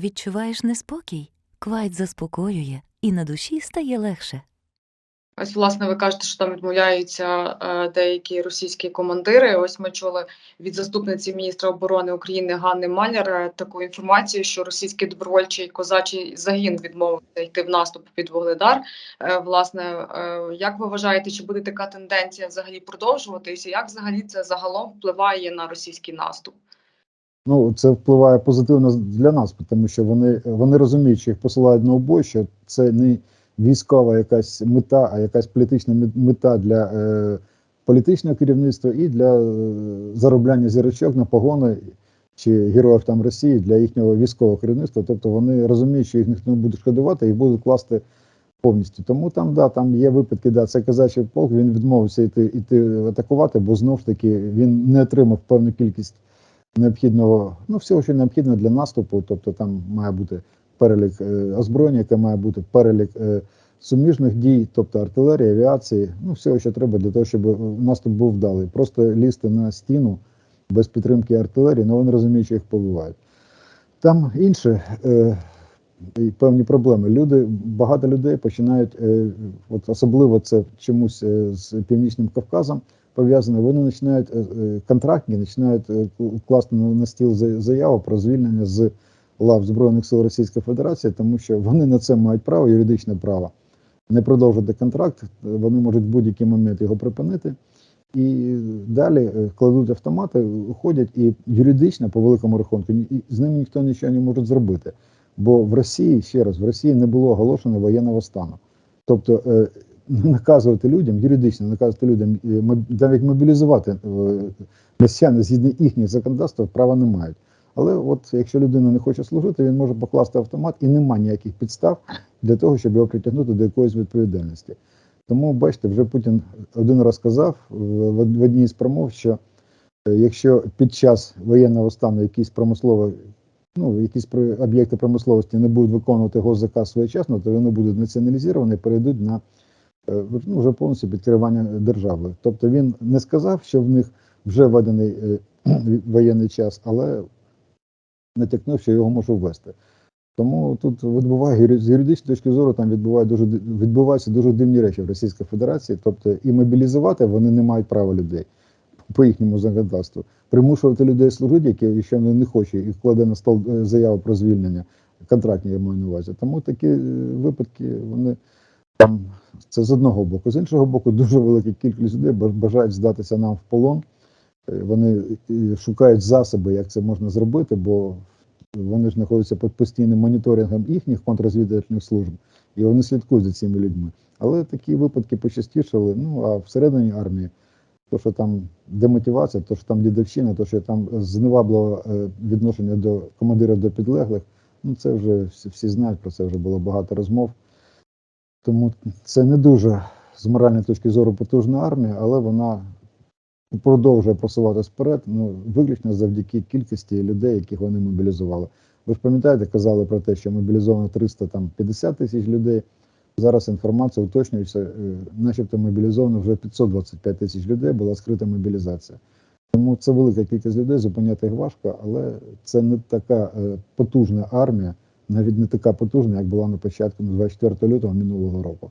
Відчуваєш неспокій? Квайт заспокоює, і на душі стає легше. Ось, власне, ви кажете, що там відмовляються е, деякі російські командири. Ось ми чули від заступниці міністра оборони України Ганни Маляр е, таку інформацію, що російський добровольчий козачий загін відмовився йти в наступ під Вугледар. Е, власне, як ви вважаєте, чи буде така тенденція взагалі продовжуватися? Як взагалі це загалом впливає на російський наступ? Ну, це впливає позитивно для нас, тому що вони, вони розуміють, що їх посилають на обой, що це не військова якась мета, а якась політична мета для е, політичного керівництва і для е, заробляння зірочок на погони чи героїв там Росії для їхнього військового керівництва. Тобто вони розуміють, що їх ніхто не буде шкодувати і будуть класти повністю. Тому там, да, там є випадки, да, це казачий полк, він відмовився йти, йти атакувати, бо знов таки він не отримав певну кількість необхідного, ну всього, що необхідно для наступу. Тобто там має бути перелік е, озброєння, яке має бути перелік е, суміжних дій, тобто артилерії, авіації, ну всього, що треба для того, щоб наступ був вдалий. Просто лізти на стіну без підтримки артилерії, ну вони розуміють, що їх побивають. Там інше. Е, і певні проблеми. Люди, багато людей починають, е, от особливо це чомусь з Північним Кавказом пов'язано, вони починають е, е, контрактні, починають е, класти на, стіл заяву про звільнення з лав Збройних сил Російської Федерації, тому що вони на це мають право, юридичне право не продовжити контракт, вони можуть в будь-який момент його припинити. І далі кладуть автомати, уходять, і юридично, по великому рахунку, з ними ніхто нічого не може зробити. Бо в Росії, ще раз, в Росії не було оголошено воєнного стану. Тобто наказувати людям, юридично наказувати людям, е, навіть мобілізувати е, росіяни згідно їхніх законодавств права не мають. Але от якщо людина не хоче служити, він може покласти автомат і нема ніяких підстав для того, щоб його притягнути до якоїсь відповідальності. Тому бачите, вже Путін один раз сказав е, в одній з промов, що е, якщо під час воєнного стану якісь промислові, ну якісь об'єкти промисловості не будуть виконувати госзаказ своєчасно, то вони будуть націоналізовані, і перейдуть на е, ну, вже повністю під керування державою. Тобто він не сказав, що в них вже введений е, воєнний час, але натякнув, що його може ввести. Тому тут відбуває з юридичної точки зору, там відбуває дуже відбуваються дуже дивні речі в Російській Федерації. Тобто і мобілізувати вони не мають права людей по їхньому законодавству. Примушувати людей служити, які якщо вони не хочуть, і кладе на стол е, заяву про звільнення, контрактні я маю на увазі. Тому такі е, випадки вони там це з одного боку. З іншого боку, дуже велика кількість людей баж- бажають здатися нам в полон. Е, Вони шукають засоби, як це можна зробити, бо вони ж знаходяться під постійним моніторингом їхніх контррозвідувальних служб, і вони слідкують за цими людьми. Але такі випадки почастішали. Ну а всередині армії, то, що там демотивація, то що там дідовщина, то що там зневабливе е, відношення до командирів до підлеглих, ну це вже всі знають, про це вже було багато розмов. Тому це не дуже з моральної точки зору потужна армія, але вона продовжує просуватися вперед, ну виключно завдяки кількості людей, яких вони мобілізували. Ви ж пам'ятаєте, казали про те, що мобілізовано 350 тисяч людей. Зараз інформація уточнюється, е, начебто мобілізовано вже 525 тисяч людей, була скрита мобілізація. Тому це велика кількість людей, зупиняти їх важко, але це не така е, потужна армія, навіть не така потужна, як була на початку ну, 24 лютого минулого року.